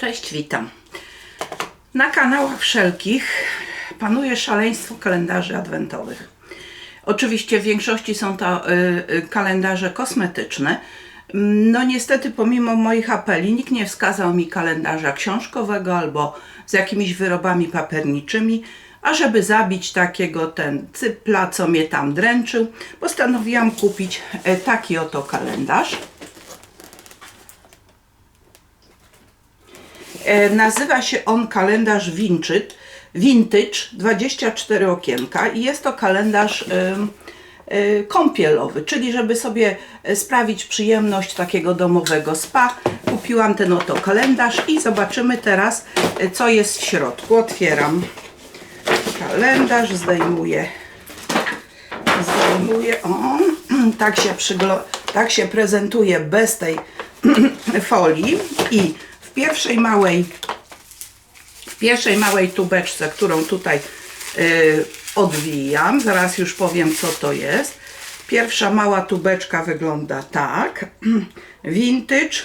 Cześć, witam. Na kanałach wszelkich panuje szaleństwo kalendarzy adwentowych. Oczywiście w większości są to y, y, kalendarze kosmetyczne. No niestety pomimo moich apeli nikt nie wskazał mi kalendarza książkowego albo z jakimiś wyrobami papierniczymi, a żeby zabić takiego ten cypla, co mnie tam dręczył, postanowiłam kupić e, taki oto kalendarz. Nazywa się on kalendarz Vintage, Vintage 24 okienka i jest to kalendarz y, kąpielowy, czyli żeby sobie e, sprawić przyjemność takiego domowego spa. Kupiłam ten oto kalendarz i zobaczymy teraz e, co jest w środku. Otwieram kalendarz, zdejmuję zdejmuję on, tak się, tak się prezentuje bez tej folii i w pierwszej małej w pierwszej małej tubeczce, którą tutaj y, odwijam, zaraz już powiem co to jest. Pierwsza mała tubeczka wygląda tak. Vintage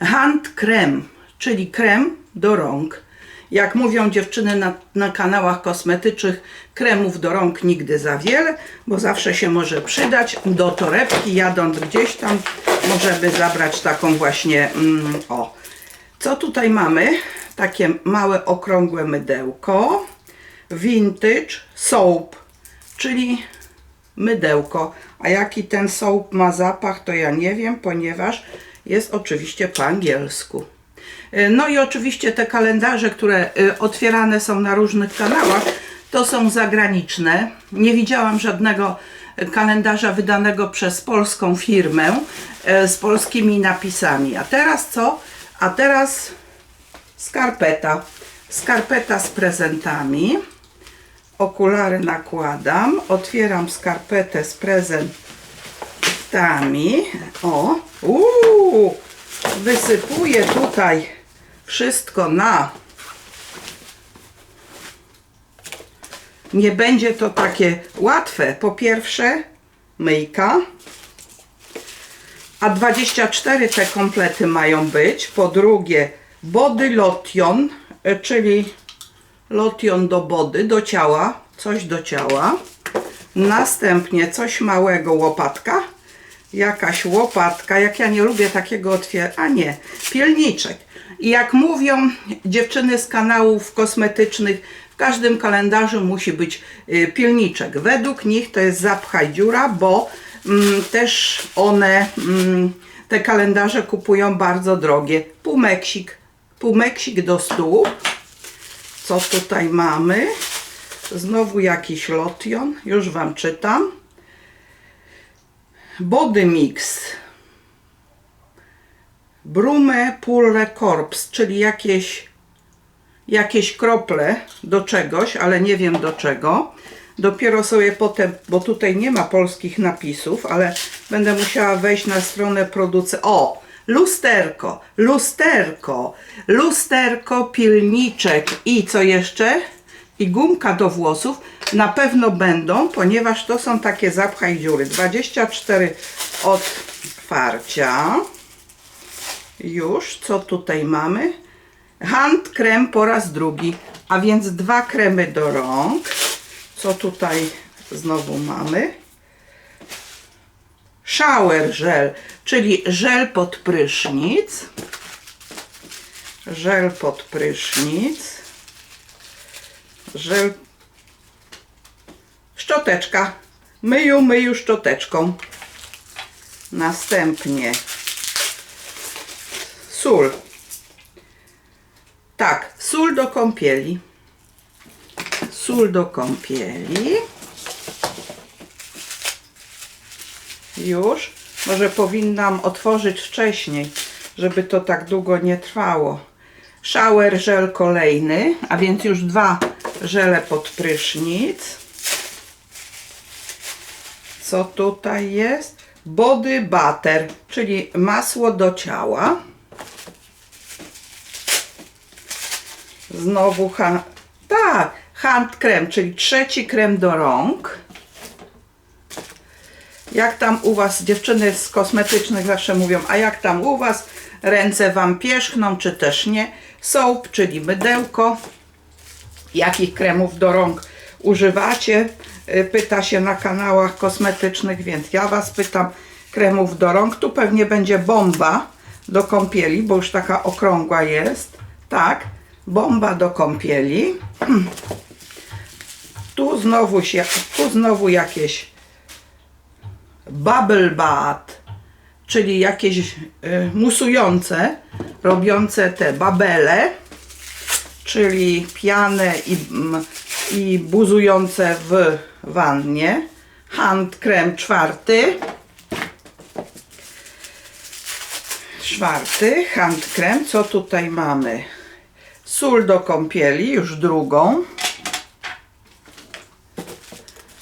hand krem, czyli krem do rąk. Jak mówią dziewczyny na, na kanałach kosmetycznych, kremów do rąk nigdy za wiele, bo zawsze się może przydać do torebki, jadąc gdzieś tam, możemy zabrać taką właśnie, mm, o. Co tutaj mamy? Takie małe, okrągłe mydełko. Vintage soap, czyli mydełko. A jaki ten soap ma zapach, to ja nie wiem, ponieważ jest oczywiście po angielsku. Y, No i oczywiście te kalendarze, które y, otwierane są na różnych kanałach, to są zagraniczne. Nie widziałam żadnego kalendarza wydanego przez polską firmę y, z polskimi napisami. A teraz co? A teraz skarpeta. Skarpeta z prezentami. Okulary nakładam. Otwieram skarpetę z prezentami. O, uuu, wysypuję tutaj wszystko na. Nie będzie to takie łatwe. Po pierwsze, myjka. A 24 te komplety mają być. Po drugie, body lotion, e, czyli lotion do body, do ciała, coś do ciała. Następnie coś małego, łopatka. Jakaś łopatka, jak ja nie lubię takiego otwierania, a nie, pilniczek. I jak mówią dziewczyny z kanałów kosmetycznych, w każdym kalendarzu musi być y, pilniczek. Według nich to jest zapchaj dziura, bo też one mm, te kalendarze kupują bardzo drogie. Półmeksik, półmeksik do stóp. Co tutaj mamy? Znowu jakiś lotion, już Wam czytam. Body Mix. Brume Pulre Corps, czyli jakieś, jakieś krople do czegoś, ale nie wiem do czego. Dopiero sobie potem, bo tutaj nie ma polskich napisów, ale będę musiała wejść na stronę producenta. O! Lusterko, lusterko, lusterko, pilniczek i co jeszcze? I gumka do włosów na pewno będą, ponieważ to są takie zapchaj dziury. 24 otwarcia. Już, co tutaj mamy? Hand krem po raz drugi, a więc dwa kremy do rąk. Co tutaj znowu mamy? Shower gel, czyli żel pod prysznic. Żel pod prysznic. Żel. Szczoteczka. Myju, myju szczoteczką. Następnie sól. Tak, sól do kąpieli. Sól do kąpieli. Już. Może powinnam otworzyć wcześniej, żeby to tak długo nie trwało. Shower żel kolejny, a więc już dwa żele pod prysznic. Co tutaj jest? Body butter, czyli masło do ciała. Znowu ha tak, hand krem, czyli trzeci krem do rąk. Jak tam u Was, dziewczyny z kosmetycznych zawsze mówią, a jak tam u Was? ręce Wam pierzchną, czy też nie. Soap, czyli mydełko. Jakich kremów do rąk używacie? Y, Pyta się na kanałach kosmetycznych, więc ja Was pytam. Kremów do rąk. Tu pewnie będzie bomba do kąpieli, bo już taka okrągła jest. Tak, bomba do kąpieli. Tu znowu się, tu znowu jakieś bubble bath, czyli jakieś y, musujące, robiące te babele, czyli pianę i, mm, i buzujące w wannie. Hand krem czwarty. Czwarty hand krem. Co tutaj mamy? Sól do kąpieli, już drugą.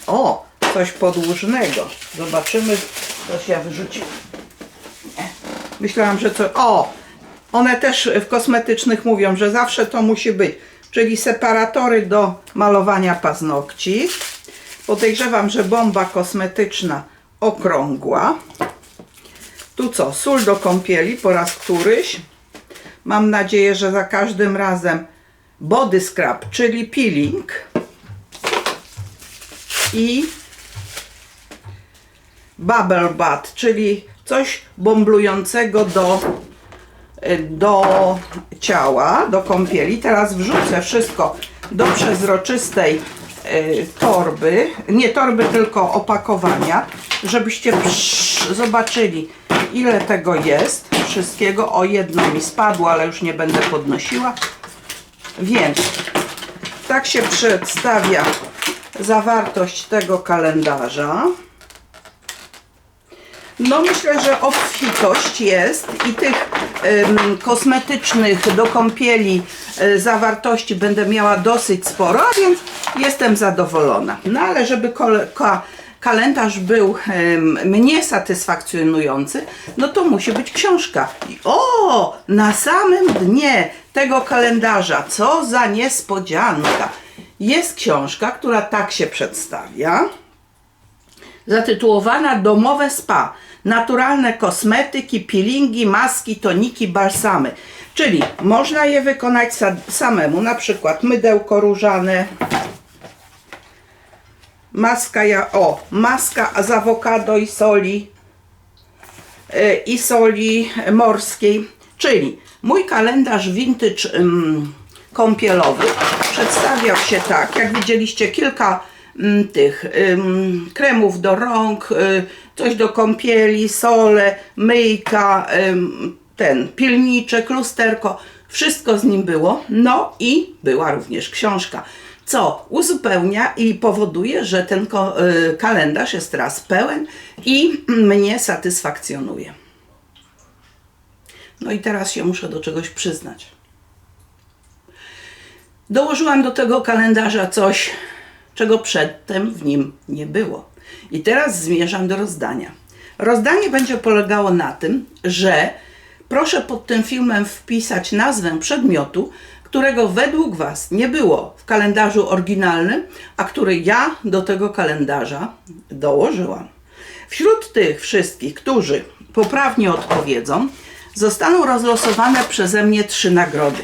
O, coś podłużnego. Zobaczymy, coś ja wyrzuciłem. Nie. Myślałam, że co. O! One też w kosmetycznych mówią, że zawsze to musi być. Czyli separatory do malowania paznokci. Podejrzewam, że bomba kosmetyczna okrągła. Tu co? Sól do kąpieli po raz któryś. Mam nadzieję, że za każdym razem body scrub, czyli peeling i bubble bath, czyli coś bomblującego do, y, do ciała, do kąpieli. Teraz wrzucę wszystko do przezroczystej y, torby, nie torby, tylko opakowania, żebyście zobaczyli ile tego jest, wszystkiego. O jedno mi spadło, ale już nie będę podnosiła. Więc tak się przedstawia zawartość tego kalendarza. No myślę, że obfitość jest i tych ym, kosmetycznych do kąpieli y, zawartości będę miała dosyć sporo, a więc jestem zadowolona. No ale żeby ka, kalendarz był ym, mnie satysfakcjonujący, no to musi być książka. I o, na samym dnie tego kalendarza, co za niespodzianka, jest książka, która tak się przedstawia zatytułowana Domowe Spa. Naturalne kosmetyki, peelingi, maski, toniki, balsamy. Czyli można je wykonać sa- samemu, na przykład mydełko różane, maska, ja, o, maska z awokado i soli, y, i soli morskiej. Czyli mój kalendarz vintage ym, kąpielowy przedstawiał się tak, jak widzieliście kilka tych ym, kremów do rąk, y, coś do kąpieli, sole, myjka, ten pilniczek, lusterko, wszystko z nim było. No i była również książka, co uzupełnia i powoduje, że ten y, kalendarz jest teraz pełen i mnie satysfakcjonuje. No i teraz się muszę do czegoś przyznać. Dołożyłam do tego kalendarza coś, czego przedtem w nim nie było. I teraz zmierzam do rozdania. Rozdanie będzie polegało na tym, że proszę pod tym filmem wpisać nazwę przedmiotu, którego według Was nie było w kalendarzu oryginalnym, a który ja do tego kalendarza dołożyłam. Wśród tych wszystkich, którzy poprawnie odpowiedzą, zostaną rozlosowane przeze mnie trzy nagrody.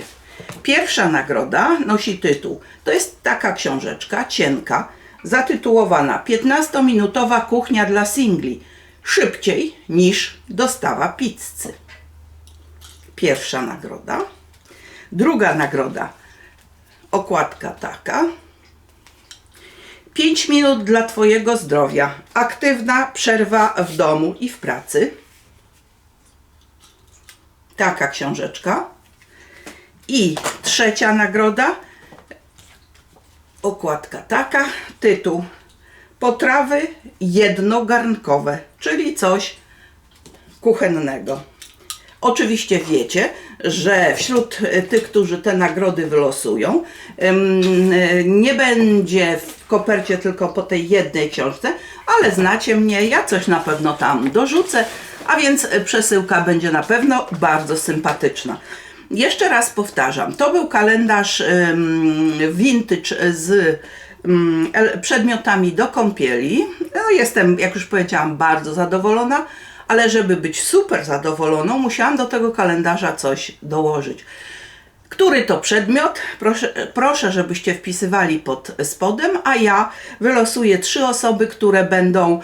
Pierwsza nagroda nosi tytuł. To jest taka książeczka, cienka, zatytułowana 15-minutowa kuchnia dla singli. Szybciej niż dostawa pizzy. Pierwsza nagroda. Druga nagroda. Okładka taka. 5 minut dla Twojego zdrowia. Aktywna przerwa w domu i w pracy. Taka książeczka. I trzecia nagroda. Okładka taka. Tytuł. Potrawy jednogarnkowe, czyli coś kuchennego. Oczywiście wiecie, że wśród e, tych, którzy te nagrody wylosują, e, nie będzie w kopercie tylko po tej jednej książce, ale znacie mnie, ja coś na pewno tam dorzucę, a więc e, przesyłka będzie na pewno bardzo sympatyczna. Jeszcze raz powtarzam, to był kalendarz vintage z przedmiotami do kąpieli. No, jestem, jak już powiedziałam, bardzo zadowolona, ale żeby być super zadowoloną, musiałam do tego kalendarza coś dołożyć. Który to przedmiot? Proszę, proszę, żebyście wpisywali pod spodem, a ja wylosuję trzy osoby, które będą,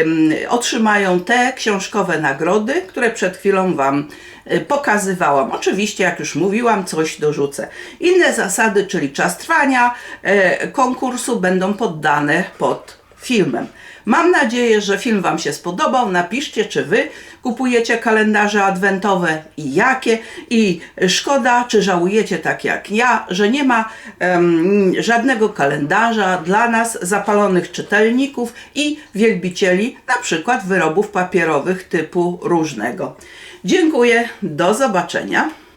ym, otrzymają te książkowe nagrody, które przed chwilą Wam y, pokazywałam. Oczywiście, jak już mówiłam, coś dorzucę. Inne zasady, czyli czas trwania e, konkursu będą poddane pod filmem. Mam nadzieję, że film Wam się spodobał. Napiszcie, czy Wy kupujecie kalendarze adwentowe i jakie. I szkoda, czy żałujecie tak jak ja, że nie ma em, żadnego kalendarza dla nas, zapalonych czytelników i wielbicieli, na przykład wyrobów papierowych typu różnego. Dziękuję, do zobaczenia.